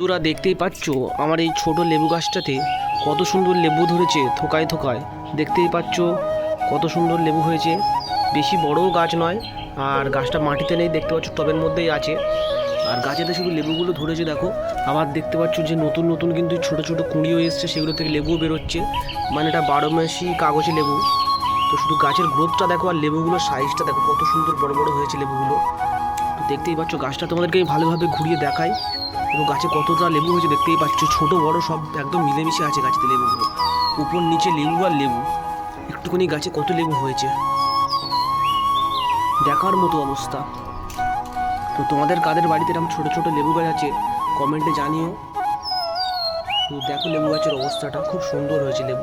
তোরা দেখতেই পাচ্ছ আমার এই ছোট লেবু গাছটাতে কত সুন্দর লেবু ধরেছে থোকায় থোকায়। দেখতেই পাচ্ছ কত সুন্দর লেবু হয়েছে। বেশি বড়ও গাছ নয়, আর গাছটা মাটিতে নেই, দেখতে পাচ্ছ টবের মধ্যেই আছে। আর গাছেতে শুধু লেবুগুলো ধরেছে, দেখো। আবার দেখতে পাচ্ছ যে নতুন নতুন কিন্তু ছোট ছোট কুঁড়িও এসছে, সেগুলো থেকে লেবুও বেরোচ্ছে। মানে এটা বারো মাসি কাগজে লেবু। তো শুধু গাছের গ্রোথটা দেখো, আর লেবুগুলোর সাইজটা দেখো, কত সুন্দর বড় বড় হয়েছে লেবুগুলো। দেখতেই পাচ্ছ গাছটা তোমাদেরকে আমি ভালোভাবে ঘুরিয়ে দেখাই। এবং গাছে কতটা লেবু হয়েছে দেখতেই পাচ্ছ। ছোট, বড় সব একদম মিলেমিশে আছে গাছেতে লেবুগুলো। উপর নিচে লেবু আর লেবু। একটুখানি গাছে কত লেবু হয়েছে। দেখার মতো অবস্থা। তো তোমাদের কাদের বাড়িতে এরকম ছোটো ছোটো লেবু গাছ আছে কমেন্টে জানিও। তো দেখো লেবু গাছের অবস্থাটা। খুব সুন্দর হয়েছে লেবু।